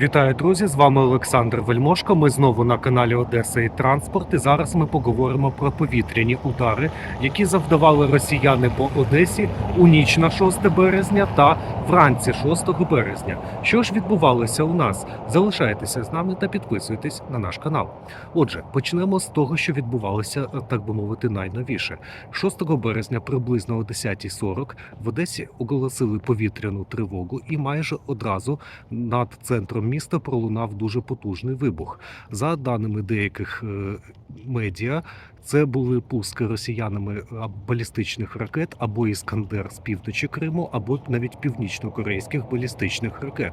Вітаю, друзі! З вами Олександр Вельмошко. Ми знову на каналі Одеса і Транспорт. І зараз ми поговоримо про повітряні удари, які завдавали росіяни по Одесі у ніч на 6 березня та вранці 6 березня. Що ж відбувалося у нас? Залишайтеся з нами та підписуйтесь на наш канал. Отже, почнемо з того, що відбувалося, так би мовити, найновіше. 6 березня, приблизно о 10.40, в Одесі оголосили повітряну тривогу, і майже одразу над центром міста пролунав дуже потужний вибух. За даними деяких е, медіа, це були пуски росіянами балістичних ракет або іскандер з півночі Криму, або навіть північно-корейських балістичних ракет.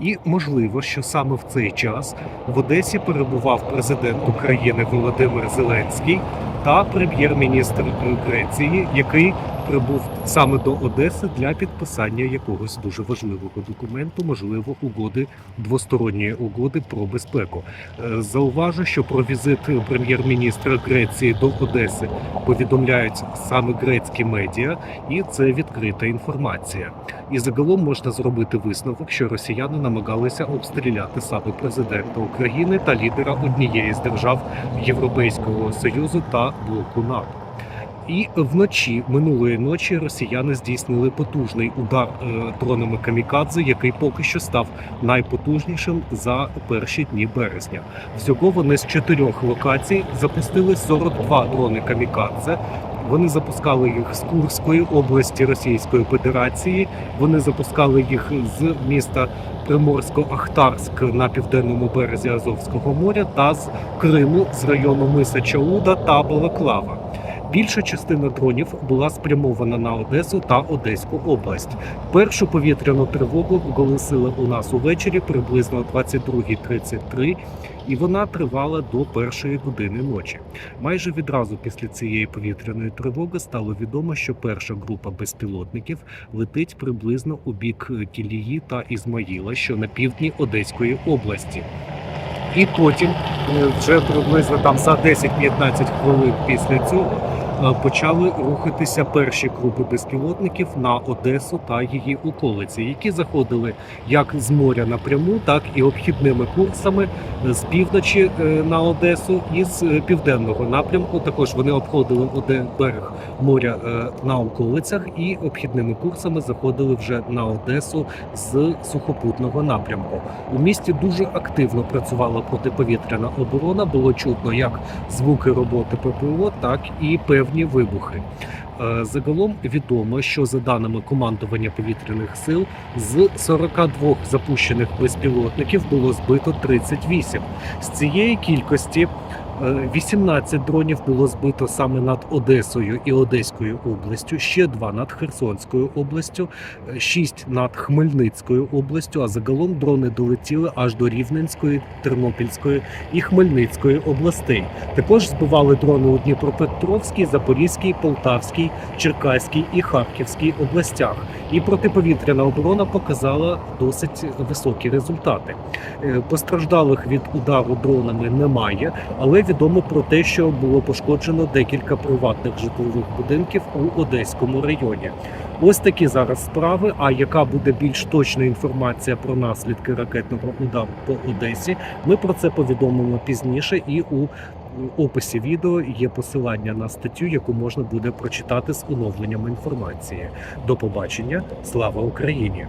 І можливо, що саме в цей час в Одесі перебував президент України Володимир Зеленський та прем'єр-міністр е, Греції, який прибув саме до Одеси для підписання якогось дуже важливого документу, можливо, угоди двосторонньої угоди про безпеку. Е, Зауважу, що про візит прем'єр-міністра Греції до Одеси повідомляють саме грецькі медіа, і це відкрита інформація. І загалом можна зробити висновок, що росіяни намагалися обстріляти саме президента України та лідера однієї з держав Європейського союзу та блоку НАТО. І вночі минулої ночі росіяни здійснили потужний удар е, дронами камікадзе, який поки що став найпотужнішим за перші дні березня. Всього вони з чотирьох локацій запустили 42 дрони камікадзе. Вони запускали їх з Курської області Російської Федерації. Вони запускали їх з міста Приморсько-Ахтарськ на південному березі Азовського моря та з Криму з району Миса Чауда та Балаклава. Більша частина дронів була спрямована на Одесу та Одеську область. Першу повітряну тривогу оголосили у нас увечері приблизно о 22.33, і вона тривала до першої години ночі. Майже відразу після цієї повітряної тривоги стало відомо, що перша група безпілотників летить приблизно у бік Кілії та Ізмаїла, що на півдні Одеської області. І потім, е, вже приблизно там за 10-15 хвилин після цього, почали рухатися перші групи безпілотників на Одесу та її околиці, які заходили як з моря напряму, так і обхідними курсами з півночі е, на Одесу і з е, південного напрямку. Також вони обходили один берег моря е, на околицях і обхідними курсами заходили вже на Одесу з сухопутного напрямку. У місті дуже активно працювала протиповітряна оборона. Було чутно як звуки роботи ППО, так і певні вибухи. Е, Загалом відомо, що за даними командування повітряних сил, з 42 запущених безпілотників було збито 38. З цієї кількості 18 дронів було збито саме над Одесою і Одеською областю, ще два над Херсонською областю, 6 над Хмельницькою областю. А загалом дрони долетіли аж до Рівненської, Тернопільської і Хмельницької областей. Також збивали дрони у Дніпропетровській, Запорізькій, Полтавській, Черкаській і Харківській областях. І протиповітряна оборона показала досить високі результати. Е, Постраждалих від удару дронами немає, але відомо про те, що було пошкоджено декілька приватних житлових будинків у Одеському районі. Ось такі зараз справи. А яка буде більш точна інформація про наслідки ракетного удару по Одесі? Ми про це повідомимо пізніше, і у описі відео є посилання на статтю, яку можна буде прочитати з оновленням інформації. До побачення, слава Україні!